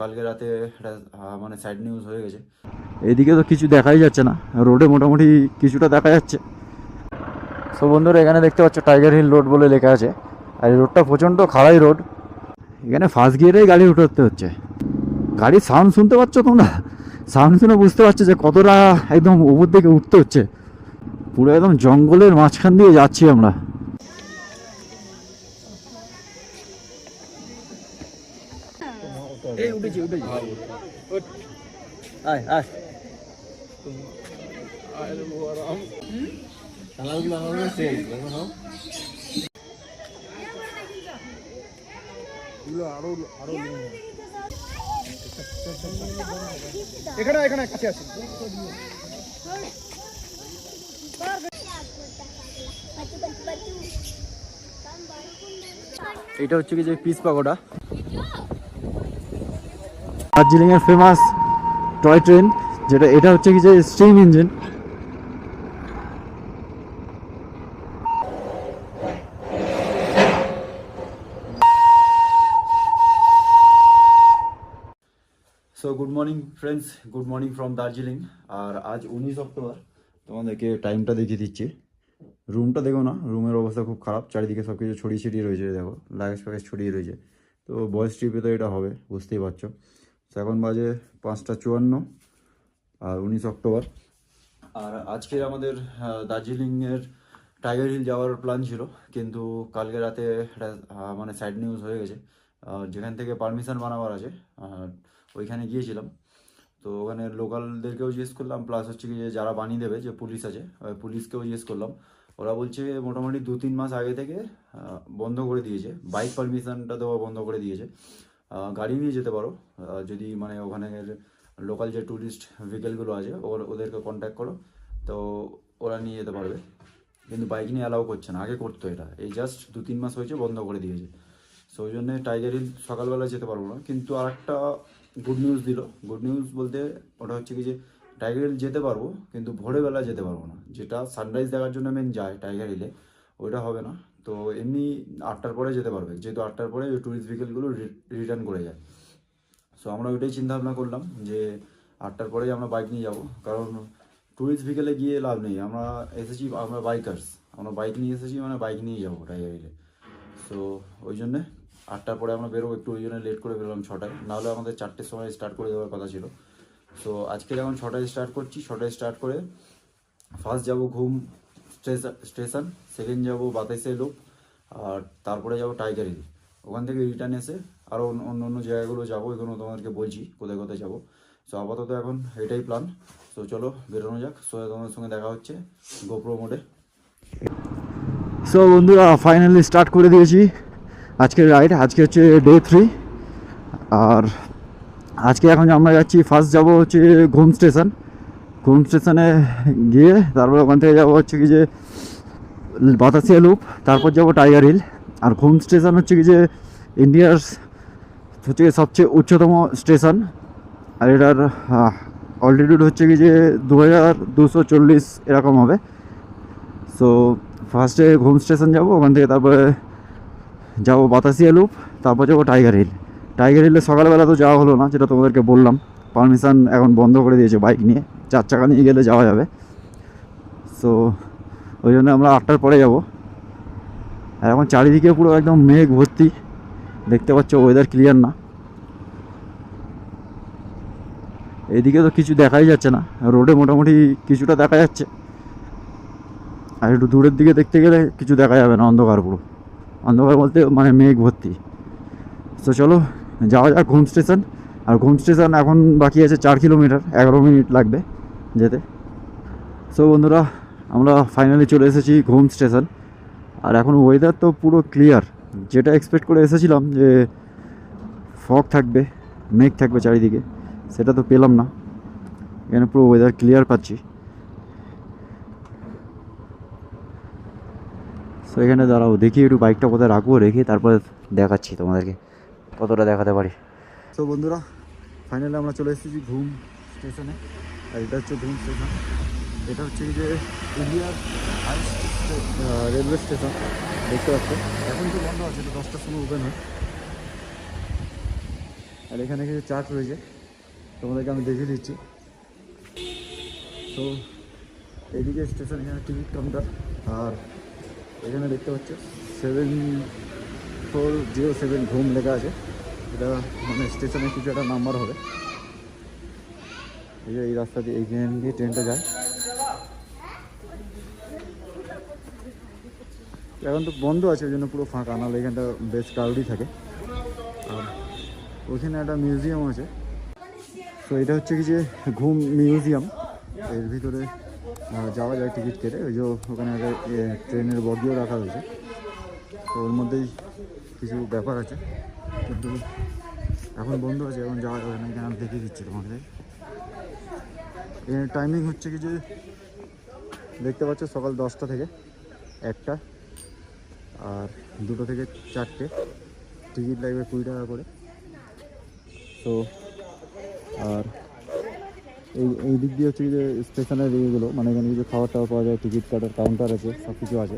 কালকে রাতে একটা মানে স্যাড নিউজ হয়ে গেছে। এদিকে তো কিছু দেখাই যাচ্ছে না। রোডে মোটামুটি কিছুটা দেখা যাচ্ছে। সো বন্ধুরা এখানে দেখতে পাচ্ছ টাইগার হিল রোড বলে লেখা আছে। আর এই রোডটা প্রচণ্ড খাড়াই রোড এখানে ফার্স্ট গিয়ারেই গাড়ি উঠতে হচ্ছে। গাড়ির সাউন্ড শুনতে পাচ্ছ তোমরা? সাউন্ড শুনে বুঝতে পারছ যে কতটা একদম উপর দিকে উঠতে হচ্ছে। পুরো একদম জঙ্গলের মাঝখান দিয়ে যাচ্ছি আমরা। উঠেছি উঠেছি। আয় আয়। এখানে এখানে কাছে আছে এটা হচ্ছে কি যে পিস পাগোডা? দার্জিলিং এর ফেমাস টয় ট্রেন যেটা, এটা হচ্ছে কি যে steam engine so good morning friends good morning from Darjeeling আর আজ উনিশ অক্টোবর। তোমাদেরকে টাইমটা দেখিয়ে দিচ্ছি। রুমটা দেখো না রুমের অবস্থা খুব খারাপ। চারিদিকে সব কিছু ছড়িয়ে ছিটিয়ে রয়েছে, দেখো। লাগেজ ফ্যাগেজ ছড়িয়ে রয়েছে। তো বয়েস ট্রিপে তো এটা হবে, বুঝতেই পারছ। এখন বাজে পাঁচটা চুয়ান্ন, আর উনিশ অক্টোবর। আর আজকের আমাদের দার্জিলিংয়ের টাইগার হিল যাওয়ার প্ল্যান ছিল, কিন্তু কালকে রাতে একটা মানে স্যাড নিউজ হয়ে গেছে। যেখান থেকে পারমিশন বানাবার আছে ওইখানে গিয়েছিলাম। তো ওখানে লোকালদেরকেও জিজ্ঞেস করলাম, প্লাস হচ্ছে কি যে যারা বানিয়ে দেবে, যে পুলিশ আছে পুলিশকেও জিজ্ঞেস করলাম। ওরা বলছে মোটামুটি দু তিন মাস আগে থেকে বন্ধ করে দিয়েছে। বাইক পারমিশনটা দেওয়া বন্ধ করে দিয়েছে। গাড়ি নিয়ে যেতে পারো যদি মানে ওখানে লোকাল যে ট্যুরিস্ট ভেহিকেলগুলো আছে ওদেরকে কন্ট্যাক্ট করো, তো ওরা নিয়ে যেতে পারবে। কিন্তু বাইক নিয়ে অ্যালাউ করছে না, আগে করতো এটা এই জাস্ট দু তিন মাস হয়েছে, বন্ধ করে দিয়েছে। সো ওই জন্যে টাইগার হিল সকালবেলা যেতে পারব না। কিন্তু আর একটা গুড নিউজ দিল। গুড নিউজ বলতে ওটা হচ্ছে কি যে টাইগার হিল যেতে পারব, কিন্তু ভোরবেলা যেতে পারব না। যেটা সানরাইজ দেখার জন্য মেন যায় টাইগার হিলে ওইটা হবে না। তো এমনি আটটার পরে যেতে পারবে। যেহেতু আটটার পরে ওই ট্যুরিস্ট ভেহিকেলগুলো রিটার্ন করে যায়। সো আমরা ওইটাই চিন্তা ভাবনা করলাম যে আটটার পরেই আমরা বাইক নিয়ে যাব। কারণ ট্যুরিস্ট ভেহিকেলে গিয়ে লাভ নেই। আমরা এসেছি, আমরা বাইকার্স আমরা বাইক নিয়ে এসেছি মানে বাইক নিয়ে যাব টাইগার হিলে সো ওই জন্যে আটটার পরে আমরা বেরোবো। একটু ওই জন্য লেট করে বেরোলাম ছটায়। নাহলে আমাদের চারটের সময় স্টার্ট করে দেওয়ার কথা ছিল। সো আজকে যখন ছটায় স্টার্ট করছি, ছটায় স্টার্ট করে ফার্স্ট যাব ঘুম স্টেশন সেকেন্ড যাব বাতাইসে লোক আর তারপরে যাব টাইগার হিল ওখান থেকে রিটার্ন এসে আরও অন্য অন্য জায়গাগুলো যাব এগুলো তোমাদেরকে বলছি কোথায় কোথায় যাব। সো আপাতত এখন এটাই প্ল্যান সো চলো বেরোনো যাক। সো তোমাদের সঙ্গে দেখা হচ্ছে গোপ্রো মোডে সো বন্ধুরা ফাইনালি স্টার্ট করে দিয়েছি। আজকের রাইড আজকে হচ্ছে ডে থ্রি আর আজকে এখন আমরা যাচ্ছি ফার্স্ট যাব হচ্ছে ঘুম স্টেশন ঘুম স্টেশনে গিয়ে তারপর ওখান থেকে যাব হচ্ছে কি যে বাতাসিয়া লুপ তারপর যাব টাইগার হিল আর ঘুম স্টেশন হচ্ছে কি যে ইন্ডিয়ার হচ্ছে সবচেয়ে উচ্চতম স্টেশন। আর এটার অল্টিটিউড হচ্ছে কি যে দু এরকম হবে। সো ফার্স্টে ঘুম স্টেশন যাব, ওখান থেকে তারপরে যাব বাতাসিয়া লুপ তারপর যাব টাইগার হিল টাইগার হিলে সকালবেলা তো যাওয়া হলো না, যেটা তোমাদেরকে বললাম। পারমিশন এখন বন্ধ করে দিয়েছে বাইক নিয়ে, চার চাকা নিয়ে গেলে যাওয়া যাবে। সো ওই জন্য আমরা আটটার পরে যাব। আর এখন চারিদিকে পুরো একদম মেঘ ভর্তি। দেখতে পাচ্ছ ওয়েদার ক্লিয়ার না। এদিকে তো কিছু দেখাই যাচ্ছে না রোডে মোটামুটি কিছুটা দেখা যাচ্ছে। আর একটু দূরের দিকে দেখতে গেলে কিছু দেখা যাবে না, অন্ধকার পুরো। অন্ধকার বলতে মানে মেঘ ভর্তি। তো চলো, যাওয়া যাক ঘুম স্টেশন আর ঘুম স্টেশন এখন বাকি আছে চার কিলোমিটার এগারো মিনিট লাগবে যেতে। সো বন্ধুরা, আমরা ফাইনালি চলে এসেছি ঘুম স্টেশন আর এখন ওয়েদার তো পুরো ক্লিয়ার যেটা এক্সপেক্ট করে এসেছিলাম যে ফগ থাকবে, মেঘ থাকবে চারিদিকে, সেটা তো পেলাম না। এখানে পুরো ওয়েদার ক্লিয়ার পাচ্ছি। সো এখানে দাঁড়াও, দেখি একটু বাইকটা কোথায় রাখব, রেখে তারপরে দেখাচ্ছি তোমাদেরকে, কতটা দেখাতে পারি। তো বন্ধুরা ফাইনালি আমরা চলে এসেছি ঘুম স্টেশনে আর এটা হচ্ছে ঘুম স্টেশন এটা হচ্ছে যে ইন্ডিয়ার রেলওয়ে স্টেশন দেখতে পাচ্ছ এখন তো বন্ধ আছে এটা দশটার সময় ওপেন হয়। আর এখানে কিছু চার্ট রয়েছে তোমাদেরকে আমি দেখিয়ে দিচ্ছি। তো এদিকে স্টেশন এখানে টিকিট কাউন্টার আর এখানে দেখতে পাচ্ছ সেভেন ফোর জিরো সেভেন ঘুম লেখা আছে। এটা মানে স্টেশনে কিছু একটা নাম্বার হবে। এই যে এই রাস্তা দিয়ে এই দিয়ে ট্রেনটা যায়। এখন তো বন্ধ আছে, ওই জন্য পুরো ফাঁকা। নাহলে এখানটা বেশ ক্রাউডই থাকে। আর ওইখানে একটা মিউজিয়াম আছে। তো এটা হচ্ছে কি যে ঘুম মিউজিয়াম এর ভিতরে যাওয়া যায় টিকিট কেটে। ওই যে ওখানে একটা ট্রেনের বগিও রাখা হয়েছে। তো ওর মধ্যেই কিছু ব্যাপার আছে। কিন্তু এখন বন্ধ আছে, এখন যাওয়া যাবে না। এখানে আমি দেখিয়ে দিচ্ছি তোমাদের এর টাইমিং হচ্ছে কি যে, দেখতে পাচ্ছ সকাল দশটা থেকে একটা। আর দুটো থেকে চারটে টিকিট লাগবে কুড়ি টাকা করে। তো আর এই এই দিক দিয়ে হচ্ছে যে স্টেশনের ইয়েগুলো মানে এখানে কিছু খাবার টাবার পাওয়া যায়, টিকিট কাটার কাউন্টার আছে সব কিছু আছে,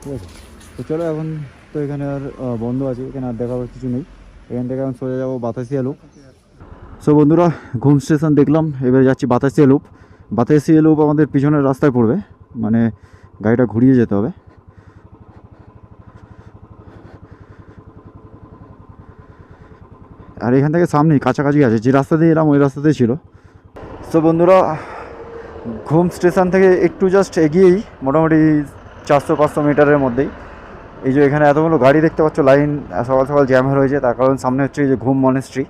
ঠিক আছে? তো চলো এখন তো এখানে আর বন্ধ আছে, এখানে আর দেখাবার কিছু নেই। এখান থেকে এখন সোজা যাব বাতাসিয়া লুপ সো বন্ধুরা, ঘুম স্টেশন দেখলাম, এবারে যাচ্ছি বাতাসিয়া লুপ বাতাসিয়া লুপ আমাদের পিছনের রাস্তায় পড়বে মানে গাড়িটা ঘুরিয়ে যেতে হবে। আর এখান থেকে সামনেই কাছাকাছি আছে, যে রাস্তা দিয়ে এলাম, ওই রাস্তাতেই ছিল। সো বন্ধুরা, ঘুম স্টেশন থেকে একটু জাস্ট এগিয়েই মোটামুটি চারশো পাঁচশো মিটারের মধ্যেই। এই যে এখানে এতগুলো গাড়ি দেখতে পাচ্ছ, লাইন সকাল সকাল জ্যাম হয়ে রয়েছে, তার কারণ সামনে হচ্ছে এই যে ঘুম মনেস্ট্রি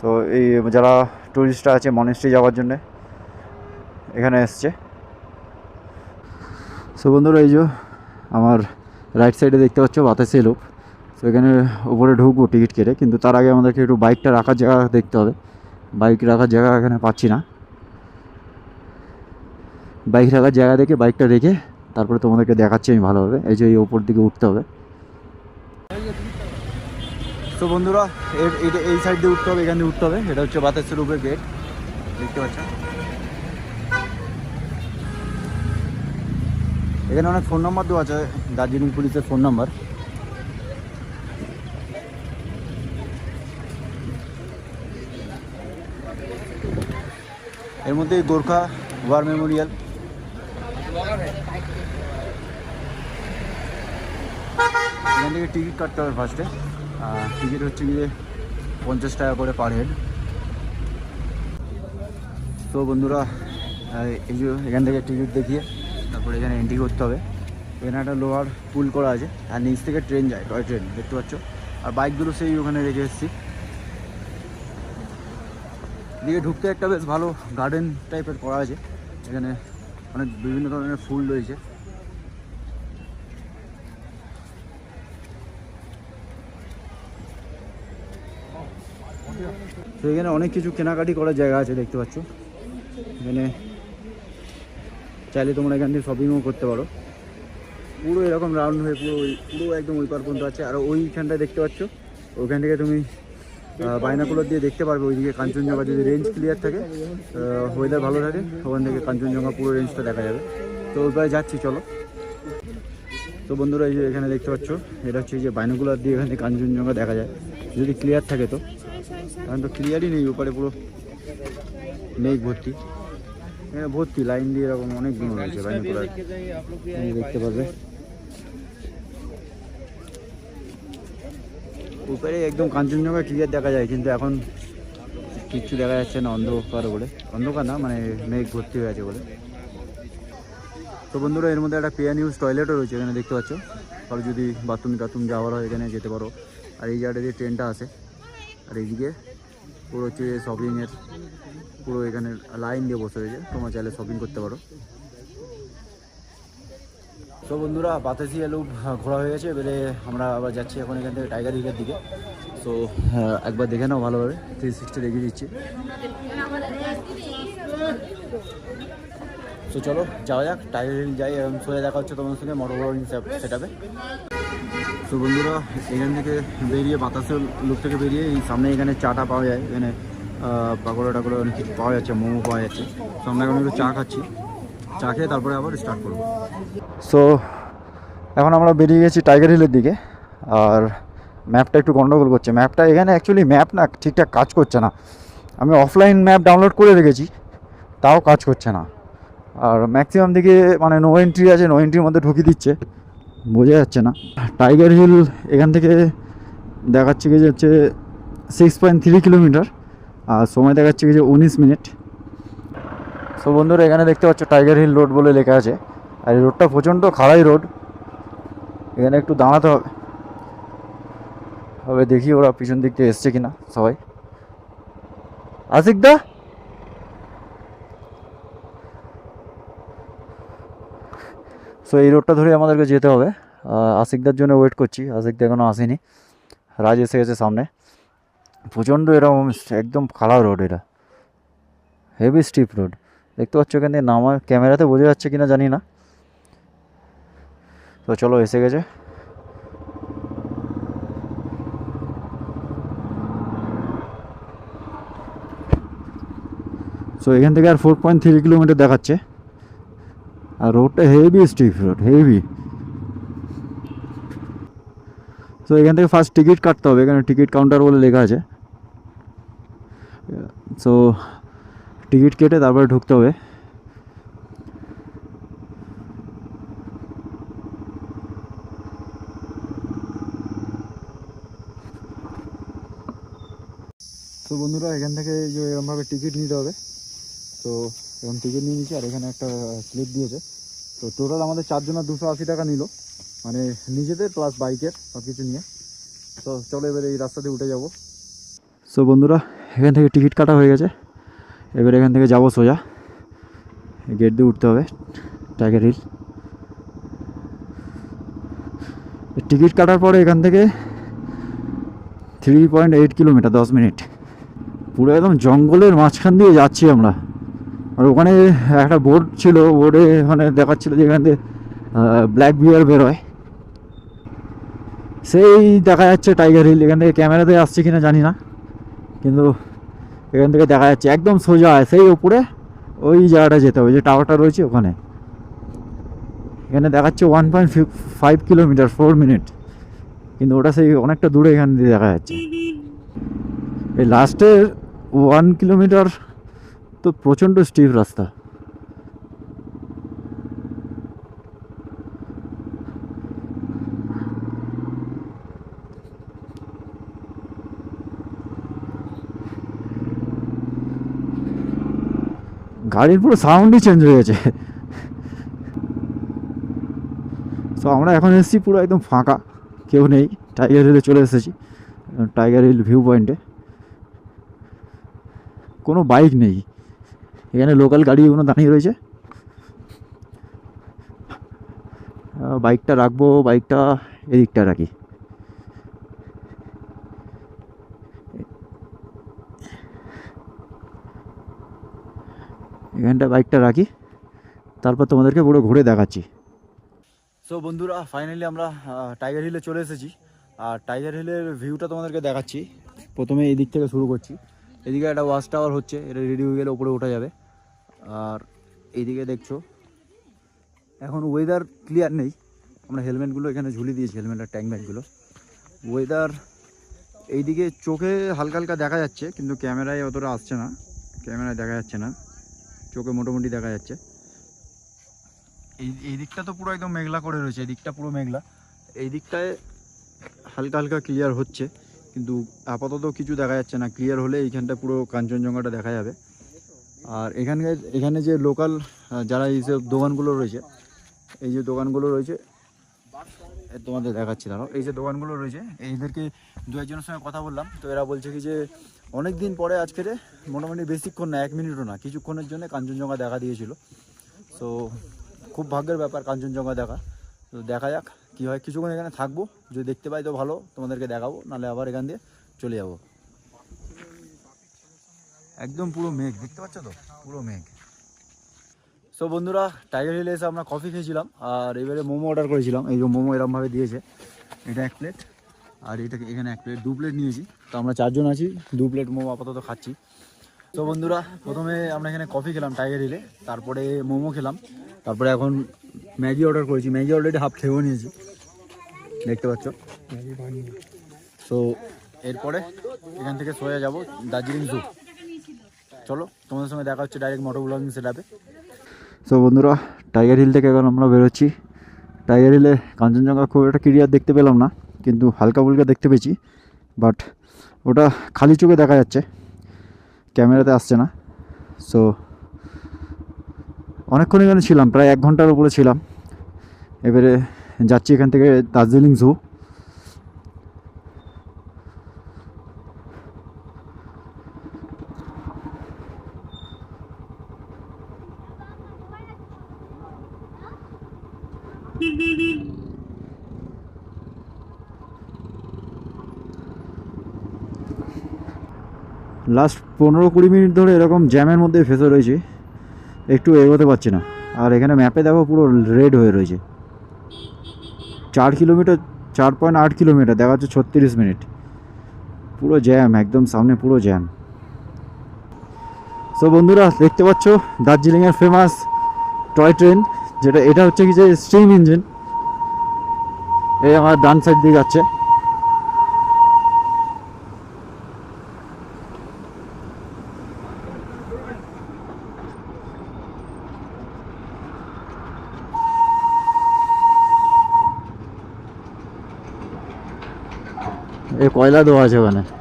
তো এই যারা টুরিস্টরা আছে মনেস্ট্রি যাওয়ার জন্যে, এখানে এসছে। সো বন্ধুরা, এই যে আমার রাইট সাইডে দেখতে পাচ্ছ, বাতাসে লোক তো এখানে উপরে ঢুকবো টিকিট কেটে, কিন্তু তার আগে আমাদেরকে একটু বাইকটা রাখার জায়গা দেখতে হবে। বাইক রাখার জায়গা এখানে পাচ্ছি না। বাইক রাখার জায়গা দেখে বাইকটা রেখে তারপরে তোমাদেরকে দেখাচ্ছি আমি ভালোভাবে। এই যে এই ওপর দিকে উঠতে হবে। তো বন্ধুরা, এর এই সাইড দিয়ে উঠতে হবে, এখান দিয়ে উঠতে হবে। এটা হচ্ছে বাতাসের উপরে গেট দেখতে পাচ্ছ? এখানে অনেক ফোন নাম্বার দেওয়া আছে। দার্জিলিং পুলিশের ফোন নাম্বার এর মধ্যে গোর্খা ওয়ার মেমোরিয়াল। এখান থেকে টিকিট কাটতে হবে ফার্স্টে টিকিট হচ্ছে গিয়ে পঞ্চাশ টাকা করে পার হেড তো বন্ধুরা, এই যে এখান থেকে টিকিট দেখিয়ে তারপরে এখানে এন্ট্রি করতে হবে। এখানে একটা লোহার পুল করা আছে। আর নিচ থেকে ট্রেন যায় টয় ট্রেন দেখতে পাচ্ছ? আর বাইকগুলো সেই ওখানে রেখে এসেছি। দিকে ঢুকতে একটা বেশ ভালো গার্ডেন টাইপের করা আছে। এখানে অনেক বিভিন্ন ধরনের ফুল রয়েছে। তো এখানে অনেক কিছু কেনাকাটি করার জায়গা আছে, দেখতে পাচ্ছ। এখানে চাইলে তোমরা এখান থেকে শপিংও করতে পারো। পুরো এরকম রাউন্ড হয়ে পুরো পুরো একদম ওই পার পর্যন্ত আছে। আর ওইখানটায় দেখতে পাচ্ছ ওইখান থেকে তুমি বাইনাকুলার দিয়ে দেখতে পারবে ওইদিকে কাঞ্চনজঙ্ঘা যদি রেঞ্জ ক্লিয়ার থাকে ওয়েদার ভালো থাকে, ওখান থেকে কাঞ্চনজঙ্ঘা পুরো রেঞ্জটা দেখা যাবে। তো ওই পারে যাচ্ছি, চলো। তো বন্ধুরা, এই যে এখানে দেখতে পাচ্ছ, এটা হচ্ছে যে বাইনাকুলার দিয়ে এখান কাঞ্চনজঙ্ঘা দেখা যায়। যদি ক্লিয়ার থাকে তো। এখন তো ক্লিয়ারই নেই, ওপারে পুরো মেঘ ভর্তি। এখানে ভর্তি লাইন দিয়ে এরকম অনেকগুলো রয়েছে বাইনাকুলার। দেখতে পারবে। উপরে একদম কাঞ্চনজঙ্ঘা ক্লিয়ার দেখা যায়, কিন্তু এখন কিচ্ছু দেখা যাচ্ছে না, অন্ধকার বলে। অন্ধকার না মানে মেঘ ভর্তি হয়ে আছে বলে। তো বন্ধুরা, এর মধ্যে একটা পেয়ার নিউজ টয়লেটও রয়েছে, এখানে দেখতে পাচ্ছ। আর যদি বাথরুম টাথরুম যাওয়ার হয়, এখানে যেতে পারো। আর এই জায়গাটা দিয়ে ট্রেনটা আসে আর এইদিকে পুরো হচ্ছে শপিংয়ের পুরো এখানে লাইন দিয়ে বসে রয়েছে। তোমরা চাইলে শপিং করতে পারো। তো বন্ধুরা, বাতাসি আলু ঘোরা হয়ে গেছে। এবারে আমরা আবার যাচ্ছি এখন এখান থেকে টাইগার হিলের দিকে। তো একবার দেখে নাও ভালোভাবে। থ্রি সিক্সটি দেখিয়ে দিচ্ছি। তো চলো, যাওয়া যাক। টাইগার হিল যাই এবং সোজা দেখা হচ্ছে তোমার সঙ্গে মোটর বোর্ডিং সেট আপে তো বন্ধুরা, এখান থেকে বেরিয়ে বাতাসের লুক থেকে বেরিয়ে এই সামনে এখানে চাটা পাওয়া যায়। এখানে পাকোড়া টাকোড়া অনেক কিছু পাওয়া যাচ্ছে, মোমো পাওয়া যাচ্ছে। আমরা এখন একটু চা খাচ্ছি। চা খেয়ে তারপরে আবার স্টার্ট করব। সো এখন আমরা বেরিয়ে গেছি টাইগার হিলের দিকে, আর ম্যাপটা একটু গন্ডগোল করছে। ম্যাপটা এখানে অ্যাকচুয়ালি ম্যাপ না ঠিকঠাক কাজ করছে না। আমি অফলাইন ম্যাপ ডাউনলোড করে রেখেছি, তাও কাজ করছে না। আর ম্যাক্সিমাম দিকে মানে নো এন্ট্রি আছে নো এন্ট্রির মধ্যে ঢুকিয়ে দিচ্ছে। বোঝা যাচ্ছে না। টাইগার হিল এখান থেকে দেখাচ্ছে কি যে হচ্ছে সিক্স পয়েন্ট থ্রি কিলোমিটার আর সময় দেখাচ্ছে কি যে উনিশ মিনিট। সো বন্ধুরা, এখানে দেখতে পাচ্ছ টাইগার হিল রোড বলে লেখা আছে। আর এই রোডটা প্রচণ্ড খাড়াই রোড। এখানে একটু দাঁড়াতে হবে। হবে দেখি ওরা পিছন দিক থেকে এসছে কিনা সবাই। আশিক দা? সো এই রোডটা ধরে আমাদেরকে যেতে হবে। আশিকদার জন্য ওয়েট করছি। আশিকদা এখনও আসেনি। রাজ এসে গেছে সামনে। প্রচণ্ড এরকম একদম খাড়া রোড এটা। হেভি স্টিপ রোড দেখতে পাচ্ছ এখান নামা ক্যামেরাতে বোঝা যাচ্ছে কিনা জানি না। তো চলো, এসে গেছে। সো এখান থেকে আর ফোর পয়েন্ট থ্রি কিলোমিটার দেখাচ্ছে। আর রোডটা হেভি স্টিপ রোড হেভি তো এখান থেকে ফার্স্ট টিকিট কাটতে হবে, এখানে টিকিট কাউন্টার বলে লেখা আছে। সো টিকিট কেটে তারপরে ঢুকতে হবে। তো বন্ধুরা, এখান থেকে যে এরকমভাবে টিকিট নিতে হবে। তো এরকম টিকিট নিয়ে নিচ্ছি আর এখানে একটা স্লিপ দিয়েছে। তো টোটাল আমাদের চারজনের দুশো আশি টাকা নিল। মানে নিজেদের প্লাস বাইকের সব কিছু নিয়ে। তো চলো এবারে এই রাস্তা দিয়ে উঠে যাব। সো বন্ধুরা, এখান থেকে টিকিট কাটা হয়ে গেছে। এবার এখান থেকে যাব সোজা। গেট দিয়ে উঠতে হবে। টাইগার হিল টিকিট কাটার পরে এখান থেকে থ্রি পয়েন্ট এইট কিলোমিটার দশ মিনিট। পুরো একদম জঙ্গলের মাঝখান দিয়ে যাচ্ছি আমরা। আর ওখানে একটা বোর্ড ছিল বোর্ডে ওখানে দেখাচ্ছিল যে এখান থেকে ব্ল্যাক বিয়ার বেরোয়। সেই দেখা যাচ্ছে টাইগার হিল এখান থেকে ক্যামেরাতে আসছে কিনা জানি না। কিন্তু এখান থেকে দেখা যাচ্ছে একদম সোজা, সেই উপরে ওই জায়গাটা যেতে হবে, যে টাওয়ারটা রয়েছে ওখানে। এখানে দেখাচ্ছে one point five kilometre four minute কিন্তু ওটা সেই অনেকটা দূরে এখান দিয়ে দেখা যাচ্ছে। এই লাস্টের ওয়ান কিলোমিটার তো প্রচণ্ড স্টিভ রাস্তা। গাড়ির পুরো সাউন্ডই চেঞ্জ হয়ে গেছে। তো আমরা এখন এসেছি পুরো একদম ফাঁকা, কেউ নেই। টাইগার হিলে চলে এসেছি টাইগার হিল ভিউ পয়েন্টে কোনো বাইক নেই। এখানে লোকাল গাড়িগুলো দাঁড়িয়ে রয়েছে। বাইকটা রাখব, বাইকটা এদিকটা রাখি। এখানটা বাইকটা রাখি। তারপর তোমাদেরকে পুরো ঘুরে দেখাচ্ছি। সো বন্ধুরা ফাইনালি আমরা টাইগার হিলে চলে এসেছি। আর টাইগার হিলের ভিউটা তোমাদেরকে দেখাচ্ছি। প্রথমে এই দিক থেকে শুরু করছি। এদিকে একটা ওয়াচ টাওয়ার হচ্ছে, এটা রেডি হয়ে গেলে ওপরে ওঠা যাবে। আর এইদিকে দেখছ, এখন ওয়েদার ক্লিয়ার নেই। আমরা হেলমেটগুলো এখানে ঝুলিয়ে দিয়েছি হেলমেট আর ট্যাঙ্ক ব্যাগগুলো ওয়েদার এইদিকে চোখে হালকা হালকা দেখা যাচ্ছে, কিন্তু ক্যামেরায় অতটা আসছে না। ক্যামেরায় দেখা যাচ্ছে না। চোখে মোটামুটি দেখা যাচ্ছে। এই এই দিকটা তো পুরো একদম মেঘলা করে রয়েছে, এই দিকটা পুরো মেঘলা। এই দিকটায় হালকা হালকা ক্লিয়ার হচ্ছে। কিন্তু আপাতত কিছু দেখা যাচ্ছে না। ক্লিয়ার হলে এইখানটা পুরো কাঞ্চনজঙ্ঘাটা দেখা যাবে। আর এখানে এখানে যে লোকাল যারা এইসব দোকানগুলো রয়েছে, এই যে দোকানগুলো রয়েছে তোমাদের দেখাচ্ছি, দাঁড়াও। এই যে দোকানগুলো রয়েছে, এইদেরকে দু একজনের সঙ্গে কথা বললাম। তো এরা বলছে কি যে অনেক দিন পরে আজকে মোটামুটি বেশিক্ষণ না, এক মিনিটও না, কিছুক্ষণের জন্য কাঞ্চনজঙ্ঘা দেখা দিয়েছিল। সো খুব ভাগ্যের ব্যাপার কাঞ্চনজঙ্ঘা দেখা। তো দেখা যাক। কী হয় কিছুক্ষণ এখানে থাকব যদি দেখতে পাই তো ভালো তোমাদেরকে দেখাবো নাহলে আবার এখান দিয়ে চলে যাব। একদম পুরো মেঘ দেখতে পাচ্ছ তো? পুরো মেঘ। সো বন্ধুরা টাইগার হিলে এসে আমরা কফি খেয়েছিলাম আর এবারে মোমো অর্ডার করেছিলাম। এই যে মোমো এরমভাবে দিয়েছে এটা এক প্লেট আর এটা এখানে এক প্লেট দু প্লেট নিয়েছি। তো আমরা চারজন আছি দু প্লেট মোমো আপাতত খাচ্ছি। তো বন্ধুরা প্রথমে আমরা এখানে কফি খেলাম টাইগার হিলে তারপরে মোমো খেলাম তারপরে এখন ম্যাগি অর্ডার করেছি। ম্যাগি অলরেডি হাফ খেয়েও নিয়েছি। দেখতে পাচ্ছ? সো এরপরে এখান থেকে সোজা যাব দার্জিলিং জু চলো তোমাদের সঙ্গে দেখা হচ্ছে ডাইরেক্ট মোটর ব্লগিং সেটাপে সো বন্ধুরা টাইগার হিল থেকে এখন আমরা বেরোচ্ছি। টাইগার হিলে কাঞ্চনজঙ্ঘা খুব একটা ক্লিয়ার দেখতে পেলাম না কিন্তু হালকা ফুলকা দেখতে পেয়েছি। বাট ওটা খালি চোখে দেখা যাচ্ছে। ক্যামেরাতে আসছে না। সো অনেকক্ষণ এখানে ছিলাম, প্রায় এক ঘণ্টার উপরে ছিলাম। এবারে যাচ্ছি এখান থেকে দার্জিলিং জু। লাস্ট পনেরো কুড়ি মিনিট ধরে এরকম জ্যামের মধ্যে ফেসে রয়েছি। একটু এগোতে পারছি না। আর এখানে ম্যাপে দেখো পুরো রেড হয়ে রয়েছে। চার কিলোমিটার, চার পয়েন্ট আট কিলোমিটার, দেখা যাচ্ছে ছত্রিশ মিনিট। পুরো জ্যাম একদম সামনে পুরো জ্যাম সো বন্ধুরা, দেখতে পাচ্ছ দার্জিলিংয়ের ফেমাস টয় ট্রেন যেটা, এটা হচ্ছে কি যে স্টিম ইঞ্জিন এই আমার ডান সাইড দিয়ে যাচ্ছে। कोयला दोहा छ भने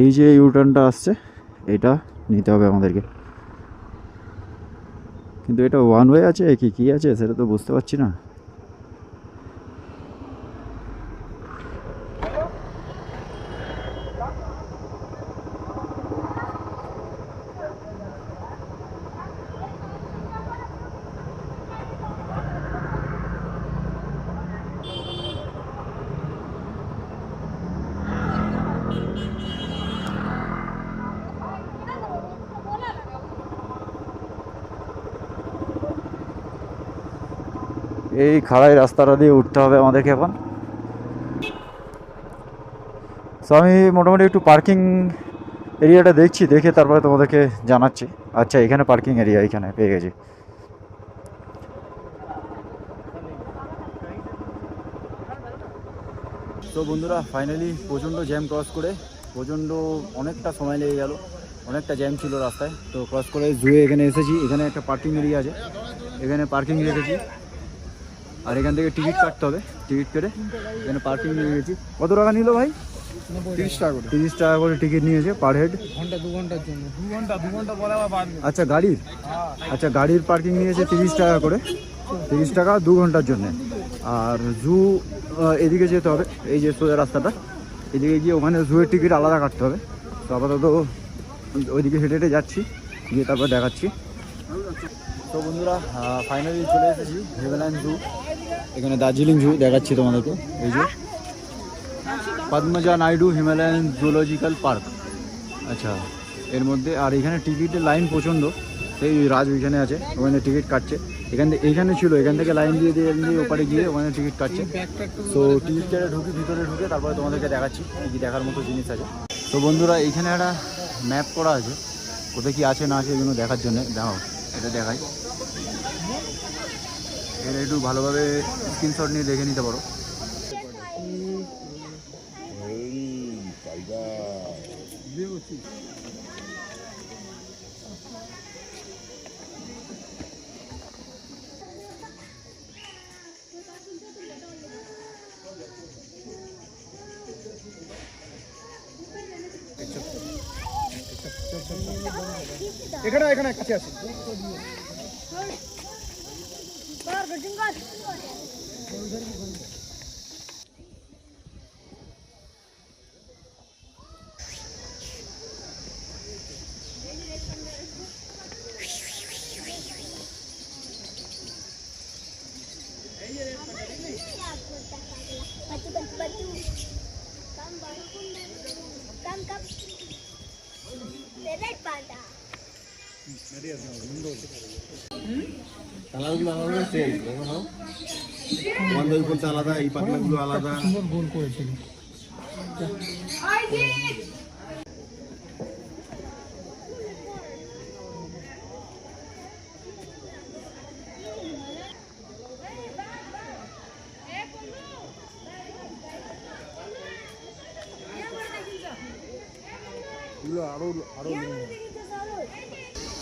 এই যে ইউটার্নটা আসছে, এটা নিতে হবে আমাদেরকে। কিন্তু এটা ওয়ান ওয়ে আছে, কি কি আছে সেটা তো বুঝতে পারছি না এই খাড়াই রাস্তাটা দিয়ে উঠতে হবে আমাদেরকে এখন। সো আমি মোটামুটি একটু পার্কিং এরিয়াটা দেখছি, দেখে তারপরে তোমাদেরকে জানাচ্ছি। আচ্ছা এখানে পার্কিং এরিয়া এখানে পেয়ে গেছি। তো বন্ধুরা ফাইনালি প্রচণ্ড জ্যাম ক্রস করে, প্রচণ্ড অনেকটা সময় লেগে গেল, অনেকটা জ্যাম ছিল রাস্তায়। তো ক্রস করে জুয়ে এখানে এসেছি, এখানে একটা পার্কিং এরিয়া আছে। এখানে পার্কিং রেখেছি। আর এখান থেকে টিকিট কাটতে হবে টিকিট কেটে। এখানে পার্কিং নিয়ে গেছি। কত টাকা নিল ভাই? তিরিশ টাকা করে। তিরিশ টাকা করে টিকিট নিয়েছে পার হেড ঘণ্টা দু ঘণ্টার জন্য। দু ঘণ্টা দু ঘণ্টা পরে আবার আচ্ছা গাড়ির? আচ্ছা গাড়ির পার্কিং নিয়েছে তিরিশ টাকা করে। তিরিশ টাকা দু ঘণ্টার জন্য। আর জু এদিকে যেতে হবে। এই যে সোজা রাস্তাটা। এদিকে গিয়ে ওখানে জুয়ের টিকিট আলাদা কাটতে হবে। তো আপাতত ওইদিকে হেঁটে হেঁটে যাচ্ছি। গিয়ে তারপর দেখাচ্ছি। তো বন্ধুরা ফাইনালি চলে এসেছি হিমালয়ান জু এখানে দার্জিলিং জু দেখাচ্ছি তোমাদেরকে। এই যে Padmaja Naidu Himalayan zoological park আচ্ছা এর মধ্যে, আর এখানে টিকিটের লাইন প্রচণ্ড। সেই রাজ ওইখানে আছে, ওখানে টিকিট কাটছে। এখান থেকে এইখানে ছিল, এখান থেকে লাইন দিয়ে দিয়ে দিয়ে ওপারে গিয়ে ওখানে টিকিট কাটছে। তো টিকিট কেটে ঢুকি, ভিতরে ঢুকে তারপরে তোমাদেরকে দেখাচ্ছি, কি দেখার মতো জিনিস আছে। তো বন্ধুরা এইখানে একটা ম্যাপ করা আছে। কোথায় কি আছে না আছে এগুলো দেখার জন্য। দেখো এটা দেখাই। এটা একটু ভালোভাবে স্ক্রিনশট নিয়ে দেখে নিতে পারো। এখানে এখানে কাছে আছে কালারগুলো আলাদা আলাদা এই পাখনাগুলো আলাদা গোল করেছিল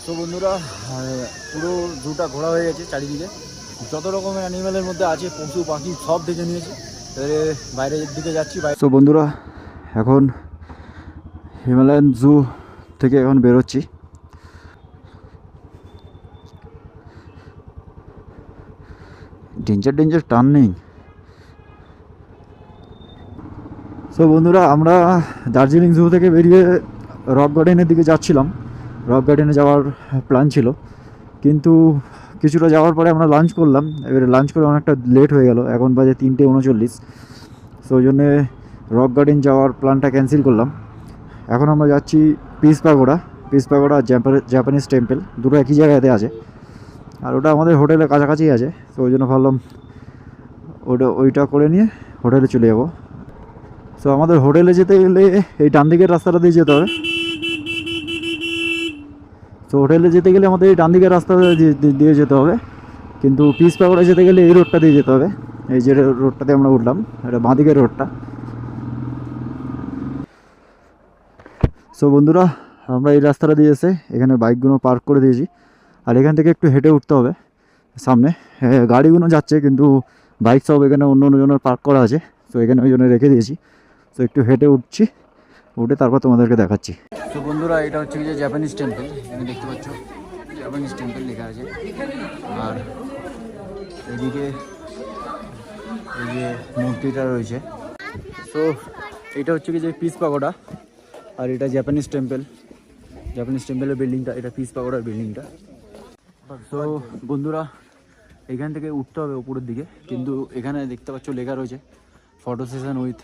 তো বন্ধুরা পুরো জুটা ঘোরা হয়ে গেছে চারিদিকে। যত রকমের অ্যানিমেলের মধ্যে আছে, পশু, পাখি, সব দেখে নিয়েছে। বাইরের দিকে যাচ্ছি তো বন্ধুরা, এখন হিমালয়ান জু থেকে এখন বেরোচ্ছি। ডেঞ্জার ডেঞ্জার টার্নিং সো বন্ধুরা, আমরা দার্জিলিং জু থেকে বেরিয়ে রক গার্ডেনের দিকে যাচ্ছিলাম। রক গার্ডেনে যাওয়ার প্ল্যান ছিল। কিন্তু কিছুটা যাওয়ার পরে আমরা লাঞ্চ করলাম। এবারে লাঞ্চ করে অনেকটা লেট হয়ে গেল। এখন বাজে তিনটে উনচল্লিশ। সো ওই জন্যে রক গার্ডেন যাওয়ার প্ল্যানটা ক্যান্সেল করলাম। এখন আমরা যাচ্ছি peace pagoda peace pagoda Japanese temple দুটো একই জায়গাতে আছে। আর ওটা আমাদের হোটেলের কাছাকাছি আছে। তো ওই জন্য ভাবলাম ওটা, ওইটা করে নিয়ে হোটেলে চলে যাব। সো আমাদের হোটেলে যেতে গেলে এই ডান দিকের রাস্তাটা দিয়ে যেতে হবে। তো হোটেলে যেতে গেলে আমাদের এই ডান দিকের রাস্তা দিয়ে- যেতে হবে। কিন্তু পিস পাগোড়া যেতে গেলে এই রোডটা দিয়ে যেতে হবে। এই যে রোডটাতে আমরা উঠলাম এটা বাঁ দিকের রোডটা সো বন্ধুরা আমরা এই রাস্তাটা দিয়ে এসে এখানে বাইকগুলো পার্ক করে দিয়েছি। আর এখান থেকে একটু হেঁটে উঠতে হবে সামনে। হ্যাঁ, গাড়িগুলো যাচ্ছে কিন্তু বাইক সব এখানে অন্য অন্য জনের পার্ক করা আছে। তো এখানে ওই জন্য রেখে দিয়েছি। তো একটু হেঁটে উঠছি। উঠে তারপর তোমাদেরকে দেখাচ্ছি। তো বন্ধুরা, এটা হচ্ছে যে জাপানিজ টেম্পল এখানে দেখতে পাচ্ছ জাপানিজ টেম্পল লেখা আছে। আর এদিকে এই যে মূর্তিটা রয়েছে। তো এটা হচ্ছে কি যে পিস পাগোডা, আর এটা জাপানিজ টেম্পল জাপানিজ টেম্পলের বিল্ডিংটা এটা পিস পাগোডার বিল্ডিংটা তো বন্ধুরা, এখান থেকে উঠতে হবে উপরের দিকে, কিন্তু এখানে দেখতে পাচ্ছ লেখা রয়েছে photo session with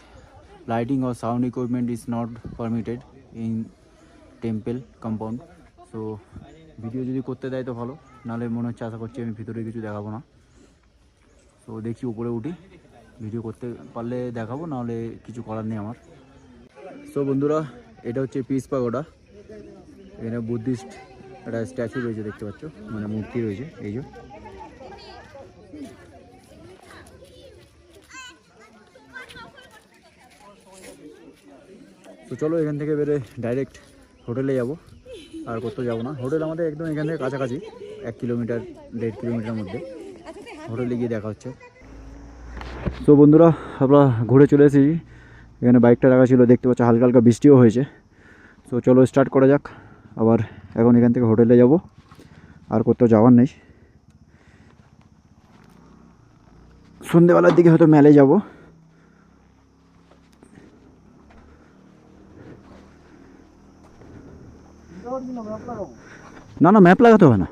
lighting or sound equipment is not permitted in temple compound so video যদি করতে দেয় তো ভালো, নাহলে মনে হচ্ছে আশা করছি আমি ভিতরে কিছু দেখাবো না। তো দেখি উপরে উঠি ভিডিও করতে পারলে দেখাবো, নাহলে কিছু করার নেই আমার। সো বন্ধুরা, এটা হচ্ছে পিস পাগোডা। এখানে বুদ্ধিস্ট, একটা স্ট্যাচু রয়েছে, দেখতে পাচ্ছ? মানে মূর্তি রয়েছে, এই যে। তো চলো এখান থেকে বেরে ডাইরেক্ট হোটেলে যাব। আর কোথাও যাব না। হোটেল আমাদের একদম এখান থেকে কাছাকাছি, এক কিলোমিটার দেড় কিলোমিটার মধ্যে। হোটেলে গিয়ে দেখা হচ্ছে। তো বন্ধুরা, আমরা ঘুরে চলে এসেছি। এখানে বাইকটা রাখা ছিল, দেখতে পাচ্ছ হালকা হালকা বৃষ্টিও হয়েছে। তো চলো স্টার্ট করা যাক। আবার এখন এখান থেকে হোটেলে যাব। আর কোথাও যাওয়ার নেই। সন্ধেবেলার দিকে হয়তো মেলে যাব। না না ম্যাপ লাগাতে হবে না।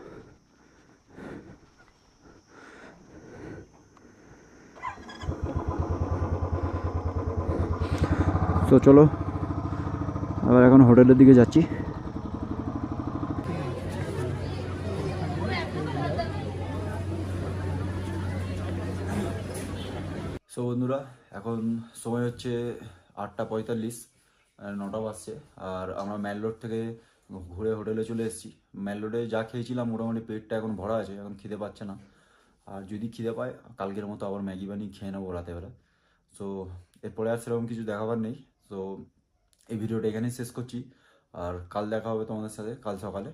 তো চলো, আবার এখন হোটেলের দিকে যাচ্ছি। সো বন্ধুরা, এখন সময় হচ্ছে আটটা পঁয়তাল্লিশ নটা বাজছে, আর আমরা ম্যাল রোড থেকে ঘুরে হোটেলে চলে এসেছি। ম্যাল রোডে যা খেয়েছিলাম, মোটামুটি পেটটা এখন ভরা আছে, এখন খিদে পাচ্ছে না। আর যদি খিদে পায়, কালকের মতো আবার ম্যাগি বানিয়ে খেয়ে নেব রাতেবেলা। সো এরপরে আর সেরকম কিছু দেখাবার নেই। তো এই ভিডিওটা এখানেই শেষ করছি। আর কাল দেখা হবে তোমাদের সাথে, কাল সকালে।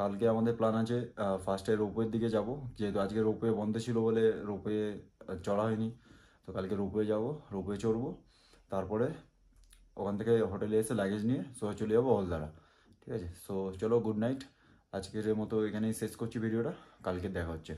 কালকে আমাদের প্ল্যান আছে ফার্স্টে রোপওয়ের দিকে যাব। যেহেতু আজকে রোপওয়ে বন্ধ ছিল বলে রোপওয়ে চড়া হয়নি। তো কালকে রোপওয়ে যাব, রোপওয়ে চড়বো। তারপরে ওখান থেকে হোটেলে এসে লাগেজ নিয়ে সো চলে যাব হলদারা। ঠিক আছে? সো চলো গুড নাইট আজকের মতো এখানেই শেষ করছি ভিডিওটা। কালকে দেখা হচ্ছে।